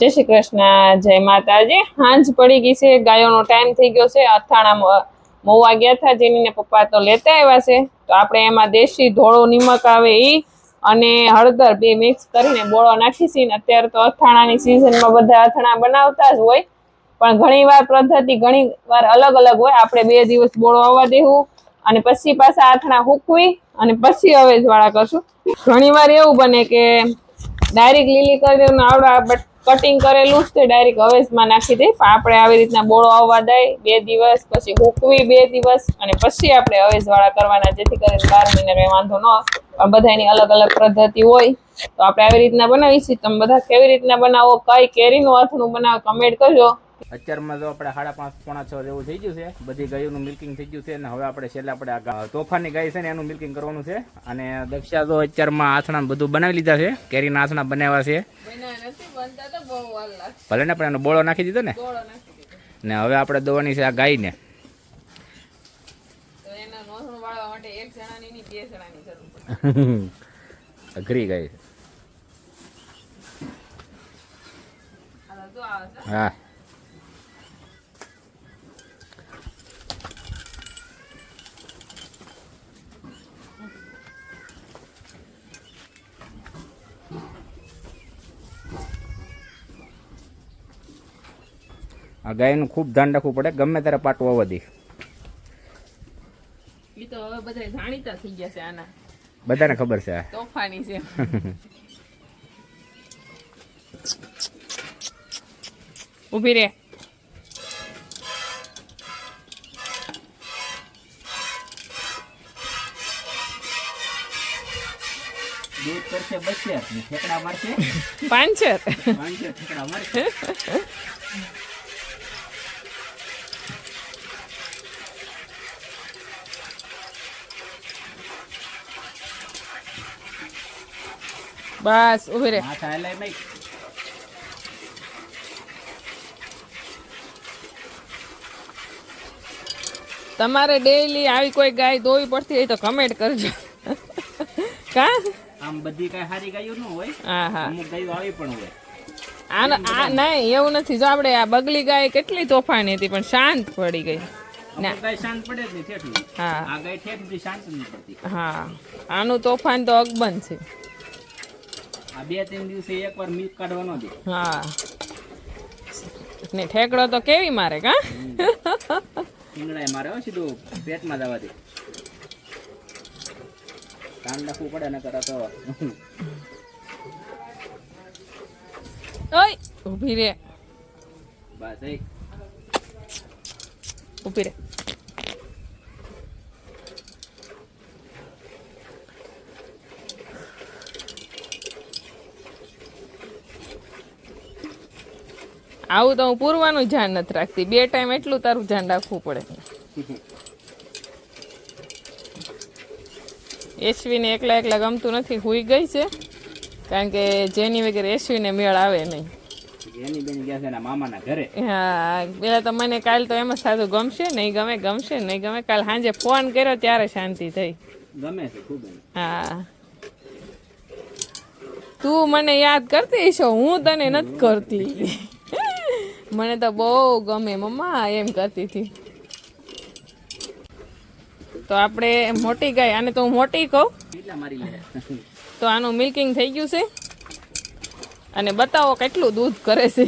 જય શ્રી કૃષ્ણ, જય માતાજી. હાંજ પડી ગઈ છે, ગાયોનો ટાઈમ થઈ ગયો છે. અથાણા મ- મહુવા ગયા હતા જેની ને પપ્પા તો લેતા આવ્યા છે. તો આપણે એમાં દેશી ધોળો નિમક આવે એ અને હળદર બે મિક્સ કરીને બોળો નાખીશી ને અત્યારે તો અથાણાની સિઝનમાં બધા અથાણા બનાવતા જ હોય. પણ ઘણી વાર પદ્ધતિ ઘણી વાર અલગ અલગ હોય. આપણે બે દિવસ બોળો આવવા દેવું અને પછી પાછા આથણા હૂકવી અને પછી અવેજવાળા કરશું. ઘણી વાર એવું બને કે ડાયરેક્ટ લીલી કરી દેવું ને આવડા, બટ કટિંગ કરેલું જ તે ડાયરેક્ટ અવેજમાં નાખી દઈ. પણ આપણે આવી રીતના બોળો આવવા દઈ, બે દિવસ, પછી હૂકવી બે દિવસ, અને પછી આપણે અવેજવાળા કરવાના, જેથી કરીને બાર મહિને વાંધો ન. પણ બધાની અલગ અલગ પદ્ધતિ હોય. તો આપણે આવી રીતના બનાવીશું. તમે બધા કેવી રીતના બનાવો, કઈ કેરીનું અથનું બનાવો કમેન્ટ કરજો. અત્યારમાં તો આપણે સાડા પાંચ પોણા છ જેવું થઈ ગયું છે બધી ગાયોનું મિલ્કિંગ થઈ ગયું છે અને હવે આપણે છેલ્લા આપણે આ તોફાનની તોફાની ગાય છે ને એનું મિલ્કિંગ કરવાનું છે. અને દક્ષા તો અત્યારમાં આથણા બધું બનાવી લીધા છે કેરીના આથણા બનાવ્યા છે. ભલે ને પણ એનો બોળો નાખી દીધો ને? ને હવે આપણે દોવાની છે આ ગાયને. અઘરી ગાય નોંધણું વાળવા માટે એક જણાની નહીં બે જણાની જરૂર પડે અઘરી ગાય છે હાલો જો આવે છે હા આ ગાયનું ખૂબ ધ્યાન રાખવું પડે ગમે ત્યારે પાટો આવવા દે. ઈ તો હવે બધા જાણીતા થઈ ગયા છે આના. બધાને ખબર છે તોફાની છે. ઊભી રે. દૂધ કરશે બચશે ઠેકડા મારશે. પાંચર ઠેકડા મારશે. બસ ઊભી રે. તમારે ડેઈલી આવી કોઈ ગાય દોવી પડતી હોય તો કમેન્ટ કરજો. કા? આમ બધી કઈ સારી ગાયો ન હોય હા હા. અમુક ગાયો આવી પણ હોય. આ નહીં એવું નથી. જો આપણે આ બગલી ગાય કેટલી તોફાની હતી પણ શાંત પડી ગઈ. ગાય આ ગાય હા. આનું તોફાન તો અકબંધ છે. આ બે ત્રણ દિવસે એકવાર મિલ્ક કાઢવાનો દે હા. ને ઠેકડો તો કેવી મારે કા? શિંગડાએ મારે હો સીધું પેટમાં જવા દે. કાન રાખવું પડે ને કરા તો ઓય ઊભી રે. બસ ઊભી રે. આવું તો હું પૂરવાનું ધ્યાન નથી રાખતી. બે ટાઈમ એટલું તારું ધ્યાન રાખવું પડે. એસવીને એકલા એકલા ગમતું નથી. હુઈ ગઈ છે. કારણ કે જેની વગેરે એસવીને મેળ આવે નહીં. એની બેન ગયા છે મામાના ઘરે. હા પેલા તો મને કાલ તો એમ જ ગમશે નહીં ગમે ગમશે નહીં ગમે. કાલ સાંજે ફોન કર્યો ત્યારે શાંતિ થઈ. ગમે છે ખૂબ હા. તું મને યાદ કરતી છો હું તને નથી કરતી. મને તો બહુ ગમે. મમ્મા એમ કરતી હતી. તો આપણે મોટી ગાય આને તો હું મોટી કહું? તો આનું મિલ્કિંગ થઈ ગયું છે. અને બતાવો કેટલું દૂધ કરે છે.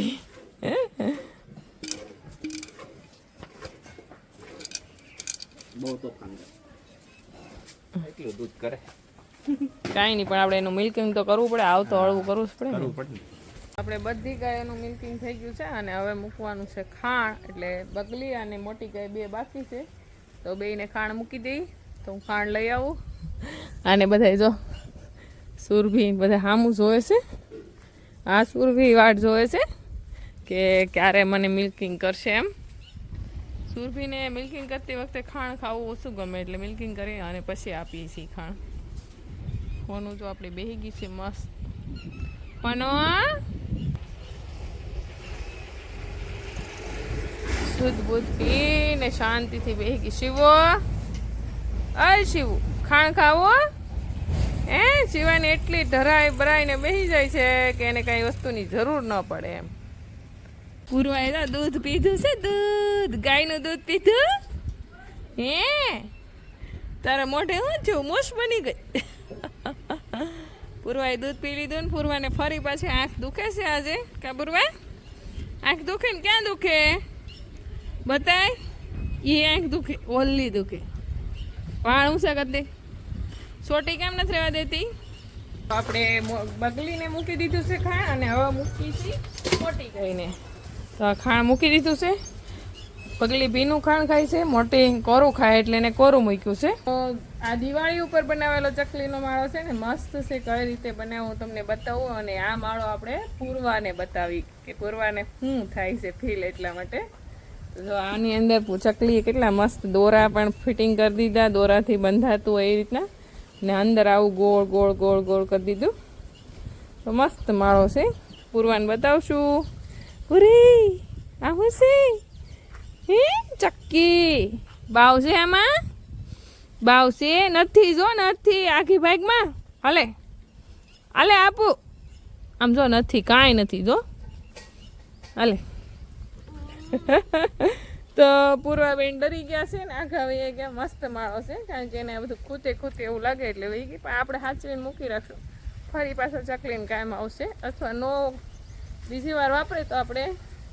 કાંઈ નહીં પણ આપણે એનું મિલ્કિંગ તો કરવું પડે આવતો હળવું કરવું જ પડે કરવું પડે ને. આપણે બધી ગાયોનું મિલ્કિંગ થઈ ગયું છે અને હવે મૂકવાનું છે ખાણ, એટલે બગલી અને મોટી ગાય બે બાકી છે. તો બેયને ખાણ મૂકી દઈ, તો હું ખાણ લઈ આવું. અને બધા જો સુરભી બધા હામું જોવે છે. આ સુરભી વાટ જોવે છે કે ક્યારે મને મિલ્કિંગ કરશે એમ. સુરભીને મિલ્કિંગ કરતી વખતે ખાણ ખાવું ઓછું ગમે, એટલે મિલ્કિંગ કરી અને પછી આપીએ છીએ ખાણ. કોનું જો આપણે બેહી ગઈ છે મસ્ત. પનો શુદ્ધ બુદ્ધ પીને શાંતિથી બેહી ગઈ. શિવો અય શિવ, ખાણ ખાવો એ શિવાને એટલી ધરાય બરાઈને બેસી જાય છે કે એને કાંઈ વસ્તુની જરૂર ન પડે એમ. પૂરવાએ તો દૂધ પીધું છે, દૂધ. ગાયનું દૂધ પીધું? હે? તારા મોઢે હું છું મોશ બની ગઈ. પૂરવાએ દૂધ પી લીધું ને પૂરવાને ફરી પાછી આંખ દુખે છે આજે. કા પૂરવા? આંખ દુખે ને ક્યાં દુખે? બતાય? એ આંખ દુખે ઓલ્લી દુખે. વાળ ઊંચા કરી દે સોટી કેમ નથી રહેવા દેતી? આપણે બગલીને મૂકી દીધું છે ખાણ અને હવે મૂકી છે મોટી ગાયને તો ખાણ મૂકી દીધું છે. પગલી ભીનું ખાણ ખાય છે, મોટી કોરું ખાય એટલે એને કોરું મૂક્યું છે. આ દિવાળી ઉપર બનાવેલો ચકલીનો માળો છે ને, મસ્ત છે, કઈ રીતે બનાવું તમને બતાવું અને આ માળો આપણે પૂર્વાને બતાવી કે પૂર્વાને શું થાય છે ફીલ એટલા માટે. જો આની અંદર ચકલી કેટલા મસ્ત દોરા પણ ફિટિંગ કરી દીધા, દોરાથી બંધાતું હોય એ રીતના. ને અંદર આવું ગોળ ગોળ ગોળ ગોળ કરી દીધું. તો મસ્ત માળો છે. પૂરવાને બતાવશું. પૂરી આ શું છે? હે, ચક્કી. બાવ છે આમાં? બાવ છે? નથી, જો નથી. આખી ભાગમાં? હલે. હાલે, આપું. આમ જો નથી, કાંઈ નથી, જો. હાલે. તો પૂર્વાબેન ડરી ગયા છે ને, આખા વહી ગયા મસ્ત માળો છે, કારણ કે એને બધું ખૂતે ખૂતે એવું લાગે એટલે વહી ગઈ પણ આપણે સાચવીને મૂકી રાખશું. ફરી પાછો ચકલીને કાયમ આવશે. અથવા નો બીજી વાર વાપરે તો આપણે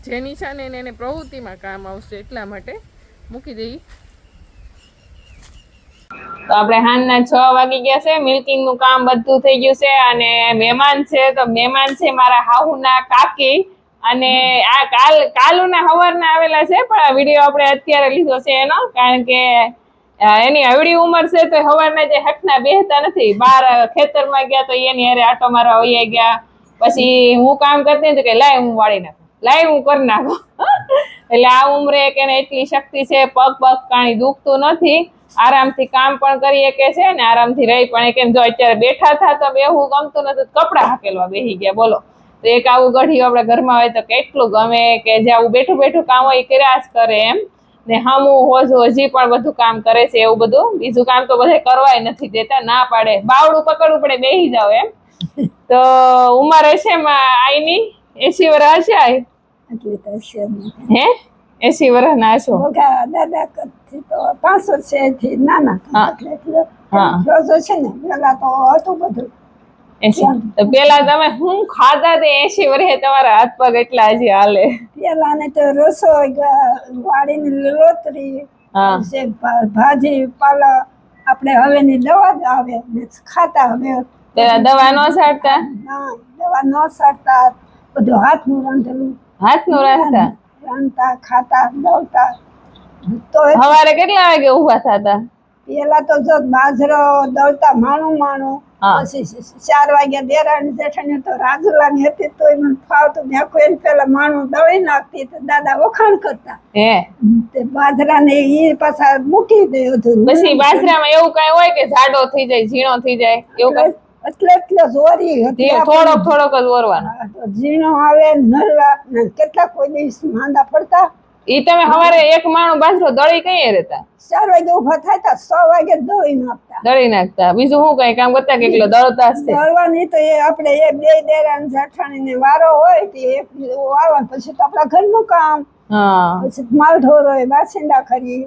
જે નિશાને એને પ્રવૃત્તિમાં કામ આવશે એટલા માટે મૂકી દઈએ તો આપણે હાંજના છ વાગી ગયા છે. મિલ્કિંગનું કામ બધું થઈ ગયું છે અને મહેમાન છે. તો મહેમાન છે મારા હાહુના કાકી. અને આ કાલ કાલુના હવારના આવેલા છે, પણ આ વીડિયો આપણે અત્યારે લીધો છે એનો, કારણ કે એની હવડી ઉંમર છે તો હવારના જે હકના બેહતા નથી. બહાર ખેતરમાં ગયા તો એની હારે આટો મારવા વહી ગયા. પછી હું કામ કરતી તો કે, લાય હું વાળી નાખું. લાય હું કરી નાખું. એટલે આ ઉંમરે કે એટલી શક્તિ છે, પગ પગ કાણી દુખતું નથી. આરામથી કામ પણ કરી શકે છે ને આરામથી રહી પણ કેમ જો અત્યારે બેઠા થા તો બેહવું ગમતું નથી કપડાં હાકેલવા બેસી ગયા. બોલો. તો એક આવું ગઢિયું આપણે ઘરમાં હોય તો કેટલું ગમે કે જે આવું બેઠું બેઠું કામ હોય એ કર્યા જ કરે એમ. ને હમું હોજ હજી પણ બધું કામ કરે છે એવું બધું. બીજું કામ તો બધે કરવાય નથી દેતા ના પાડે. બાવડું પકડવું પડે બેસી જાવ એમ. તો ઉંમર હશે આઈની? એસી વર્ષ હશે આઈ હે? એસી વર્ષ ના છો દાદા કરતી તો પાંચસો છે થી નાના હા. રોજો છે ને પેલા તો હતું બધું. એસી. તો પેલા તમે હું ખાધા તે એસી વર્ષે તમારા હાથ પગ એટલા હજી હાલે. પેલા ને તો રસોઈ વાળી વાડીની લીલોતરી ભાજી પાલા આપણે હવેની દવા જ આવે ખાતા હવે. પેલા દવા ન સાડતા દવા ન સાડતા બધું હાથનું રાંધેલું. હાથનું નું રાંધતા ખાતા દવતા. તો સવારે કેટલા વાગે ઊભા થતા? પેલા તો જો બાજરો દળતા માણું માણું. ચાર વાગ્યા દેરાણી જેઠાણી તો રાજુલાની હતી તો એમ ફાવતું મેં કોઈ પેલા માણું દળી નાખતી તો દાદા વખાણ કરતા. હે. તે બાજરા ને એ પાછા મૂકી દે હતું પછી બાજરામાં એવું કઈ હોય કે જાડો થઈ જાય ઝીણો થઈ જાય એવું કઈ? એટલે એટલે જોરી હતી થોડોક થોડોક જ ઓરવાનો. ઝીણો આવે નરવા ને કેટલા કોઈ દિવસ માંદા પડતા. ઈ તમે સવારે એક માણું બાજરો દળી કઈ રહેતા? ચાર વાગે ઊભા થાય તા છ વાગે દળી નાખતા દળી નાખતા. બીજું શું કઈ? કામ કરતા કે એકલો દળતા હશે દળવાની તો એ આપણે એ બે દેરાણ જાઠાણી ને વારો હોય કે એક વાળવા પછી તો આપણા ઘરનું કામ. હા. પછી માલ ઢોર હોય બાસિંદા કરી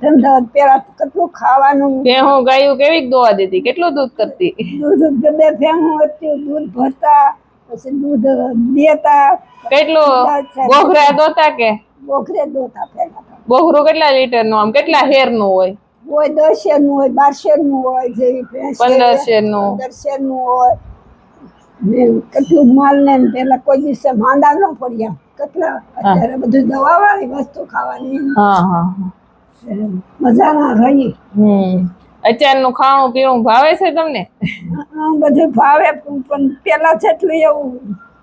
ધંધા પેલા કેટલું ખાવાનું. તે હું ગાયું કેવી દોવા દેતી? કેટલું દૂધ કરતી? દૂધ બે બે હતું દૂધ ભરતા પછી દૂધ દેતા. કેટલું? ગોખરા દોતા કે? બોખરે દોતા પેલા બોઘરું કેટલા લીટરનું આમ કેટલા હેરનું હોય? હોય દસ શેરનું હોય બાર શેરનું હોય જેવી પંદર શેરનું પંદર શેરનું હોય કેટલું માલ ને પેલા કોઈ દિવસે માંદા ન પડ્યા. કેટલા? અત્યારે બધું દવા વાળી વસ્તુ ખાવાની. હા હા હા. મજા ના રહી. હમ. અત્યારનું ખાણું પીણું ભાવે છે તમને? બધું ભાવે પણ પેલા જેટલું એવું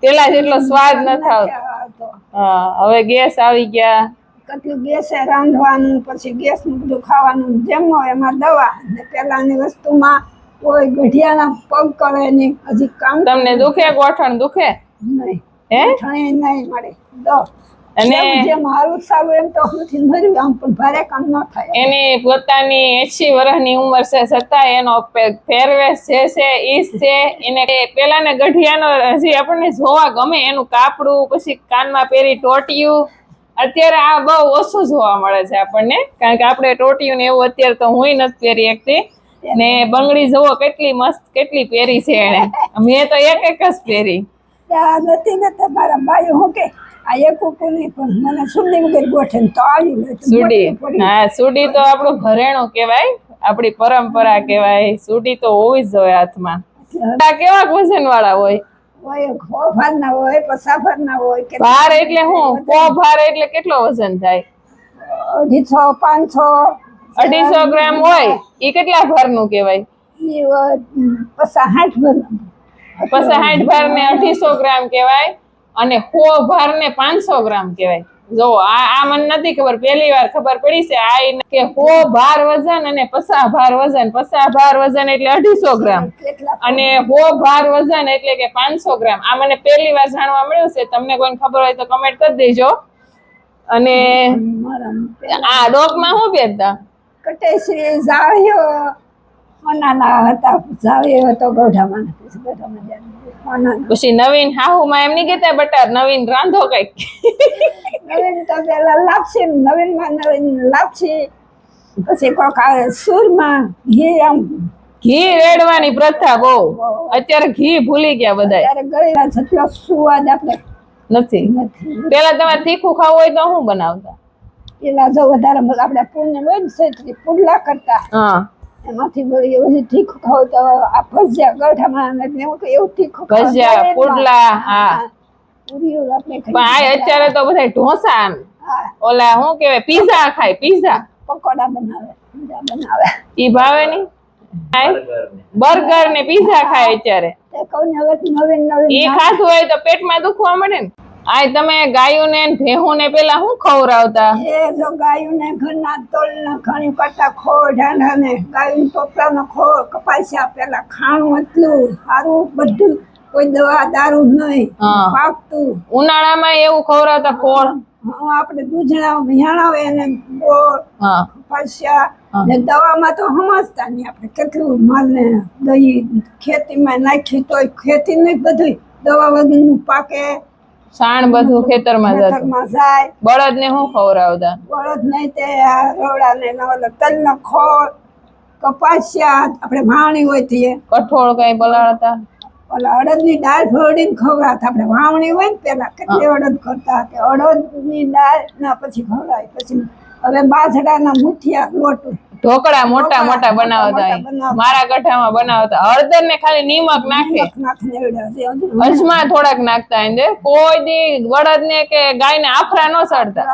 પેલા જેટલો સ્વાદ ન થાવ. આવતો. હા હવે ગેસ આવી ગયા. કેટલું ગેસે રાંધવાનું પછી ગેસનું બધું ખાવાનું જેમ હોય એમાં દવા. ને પેલાની વસ્તુમાં કોઈ ગઢિયાના પગ કરે નહીં હજી કામ તમને દુખે ગોઠણ દુખે? નહીં હે? નહીં મળે. દો. અને જેમ હારું સારું એમ તો નથી નર્યું આમ પણ ભારે કામ ન થાય. એની પોતાની એસી વર્ષની ઉંમર છે છતાં એનો ફેરવેશ પહેરવેશ જે છે ઈ છે. એને પેલા ને ગઢિયાનો હજી આપણને જોવા ગમે એનું કાપડું પછી કાનમાં પહેરી ટોટિયું અત્યારે આ બહુ ઓછું જોવા મળે છે આપણને. કારણ કે આપણે ટોટિયું ને એવું અત્યારે તો હુંય નથી પહેરી એકથી ને બંગડી જુઓ કેટલી મસ્ત કેટલી પહેરી છે એને મેં તો એક એક જ પહેરી. નથી ને તમારા ભાઈ હું કે આ એક ઉપરની પણ મને સુડી વગર ગોઠે તો આવી સુડી? હા સુડી તો આપણું ઘરેણું કહેવાય આપણી પરંપરા કહેવાય. સુડી તો હોવી જ જોઈએ હાથમાં. કેવા વજન વાળા હોય? હોય ના હોય પસાફર ના હોય કે ભાર એટલે શું? ભાર એટલે કેટલો વજન થાય? અઢીસો પાંચસો અઢીસો ગ્રામ હોય એ કેટલા ભારનું કહેવાય? પસા હાઠ ભર પછી સાઠ ભાર ને અઢીસો ગ્રામ કહેવાય અને સો ભાર ને પાંચસો ગ્રામ કહેવાય. જો આ આ મને નથી ખબર પહેલી વાર ખબર પડી છે આ કે સો ભાર વજન અને પસા ભાર વજન. પસા ભાર વજન એટલે અઢીસો ગ્રામ. અને હો ભાર વજન એટલે કે પાંચસો ગ્રામ. આ મને પહેલી વાર જાણવા મળ્યું છે તમને કોઈને ખબર હોય તો કમેન્ટ કરી દેજો. અને આ ડોકમાં શું પહેરતા? કટેશ્રી જાવ્યો નાના હતા જાવ્યો હતો ગોઢામાં ગૌઢામાં પછી નવીન હાહુમાં એમ નહીં કેતા બટા નવીન રાંધો કંઈક. નવીન તો પેલા લાપસી નવીનમાં નવીન લાપસી પછી કોક આવે સુરમાં ઘી આમ. ઘી રેડવાની પ્રથા બહુ. અત્યારે ઘી ભૂલી ગયા બધા ત્યારે ગળેલા જેટલો સુવાદ આપણે નથી. પેલા તમારે તીખું ખાવું હોય તો શું બનાવતા? પેલા જો વધારે આપણે પુણ્ય હોય ને પુડલા કરતા. હા. એમાંથી મળી એવું તીખું ખાવ તો આ ભજીયા ગૌઠામાં ને એવું કે એવું તીખું ભજીયા, પુડલા, હા. પૂરીઓ આપણે પણ આ અત્યારે તો બધા ઢોસા હા, ઓલા શું કેવાય પીઝા ખાય પીઝા પકોડા બનાવે પીઝા બનાવે. ઈ ભાવે ની બર્ગર ને પીઝા ખાય અત્યારે. તે એ ખાધું હોય તો પેટમાં દુખવા મળે ને. આ તમે ગાયોને ને ભેહું ને પેલા શું ખવડાવતા? એ જો ગાયું ને ઘરના તોલ ના ઘણી કરતા ઢાંઢા ને ગાયું ટોપલા નો ખોળ કપાસ્યા પેલા ખાણું એટલું સારું બધું કોઈ દવા દારૂ નહીં હા. પાકતું ઉનાળામાં એવું ખવરાવતા ખોળ? આપણે દૂધણા વિહાણાવે એને ગોળ કપાસ્યા ને દવામાં તો સમજતા નહીં આપણે કેટલું માલને દહીં ખેતીમાં નાખ્યું તોય ખેતી નહીં બધું દવા વગરનું પાકે સાણ બધું ખેતરમાં જતું. જાય. બળદ ને શું ખવડાવતા? બળદ નહીં તે આ રોડા ને તલ નો ખોળ કપાસિયા આપણે વાવણી હોય તે. કઠોળ કઈ પલાળતા? ઓલા અડદની દાળ ભોળીને ખવડાવતા. આપણે વાવણી હોય ને પેલા કેટલી અડદ કરતા કે અડદની દાળ ના પછી ખવડાય પછી હવે બાજડાના મુઠિયા લોટ ઢોકળા મોટા મોટા બનાવતા. મારા ગઠામાં બનાવતા. હળદર ને ખાલી નિમક નાખે. અજમા થોડાક નાખતા એને કોઈ દી બળદ ને કે ગાય ને આફરા ન ચડતા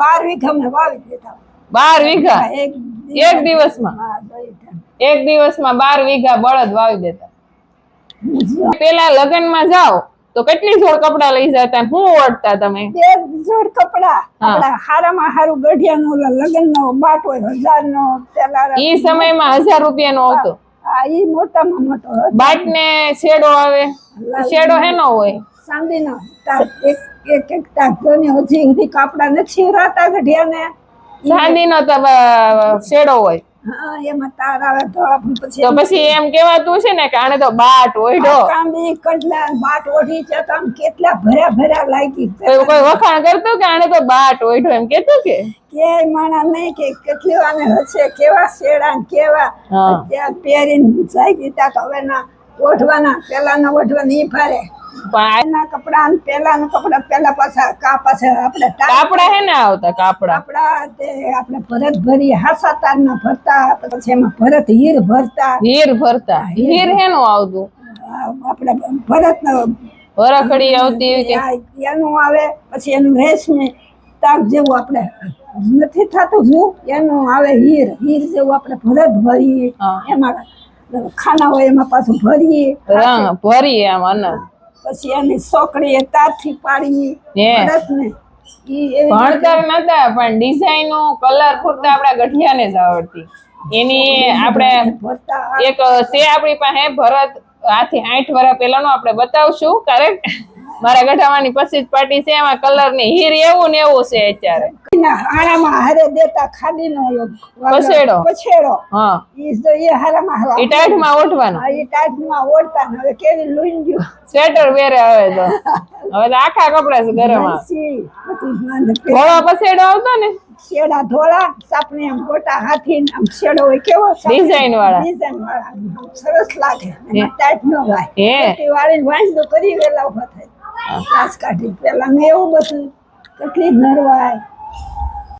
બાર વીઘા વાવી દેતા બાર વીઘા? એક દિવસમાં. એક દિવસમાં બાર વીઘા બળદ વાવી દેતા. પેલા લગ્નમાં જાઓ. તો કેટલી જોડ કપડા લઈ જતા હું ઓળતા તમે? બે જોડ કપડા. આપણા હારામાં હારું ગઢિયાનો લગ્નનો બાટ હોય હજારનો પેલા ઈ સમયમાં હજાર રૂપિયાનો આવતો આ ઈ મોટામાં મોટો હતો. બાટ ને શેડો આવે? શેડો હેનો હોય? ચાંદીનો. એક એક એક તાગોને હજી સુધી કાપડા નથી રાતા ગઢિયાને. ચાંદીનો તો શેડો હોય. તો પછી પછી એમ કેવાતું છે ને કે આને તો બાટ ઓઢો કાંદી કડલા બાટ ઓઢી છે તો આમ કેટલા ભર્યા ભર્યા લાગી કોઈ વખાણ કરતો કે આને તો બાટ ઓઢો એમ કેતો કે? કે માણા નહીં કે કેટલી વાને હશે કેવા શેડા કેવા. ત્યાં પહેરીને જાય તો હવે ના ઓઢવાના પેલાના ઓઢવાના ઈ ફારે એના કપડા ને પેલાના કપડા પેલા પાછા કા પાછા આપણે કાપડા હે ને આવતા કાપડા? કાપડા તે આપણે ભરત ભરી હાસા તારના ભરતા પછી એમાં ભરત હીર ભરતા. હીર ભરતા. હીર. હેનું આવતું? આપણે ભરત વરખડી આવતી કે એનું આવે પછી એનું રેશમી તાક જેવું આપણે નથી થતું શું એનું આવે હીર. હીર જેવું આપણે ભરત ભરીએ એમાં ખાના હોય એમાં પાછું ભરીએ ભરીએ ભરી આમ અનંત પછી એની સોકડી તારથી પાડીએ. ભરતને ભણતર નતા પણ ડિઝાઇનો કલર પૂરતા આપણા ગઠિયાને જ આવડતી. એની આપણે એક છે આપણી પાસે ભરત આથી આઠ વર્ષ પહેલાનો આપણે બતાવશું કરેક્ટ મારા ગઢાવાની પછી જ પાર્ટી છે એમાં કલરની હીર એવું ને એવું છે અત્યારે. એના હારે દેતા ખાદીનો ઓલો પછેડો. પછેડો. હા. ઈ તો એ હારામાં હારા એ ટાઈટમાં ઓઢવાનો. હા, ઈ ટાઈટમાં ઓઢતા હવે કેવી લુંજ્યું સ્વેટર પહેરે હવે તો. હવે તો આખા કપડા છે ગરમ ધોળો પસેડો આવતો ને? શેડા ધોળા સાપને આમ ગોટા હાથી આમ શેડો હોય કેવો વાળા. ડિઝાઇન વાળા. સરસ લાગે. ટાઈટ ન હે. વાંચતો કરી વેલા ઊભા થાય. લાશ કાઢી. પેલા મેં એવું બધું કેટલી નરવાય.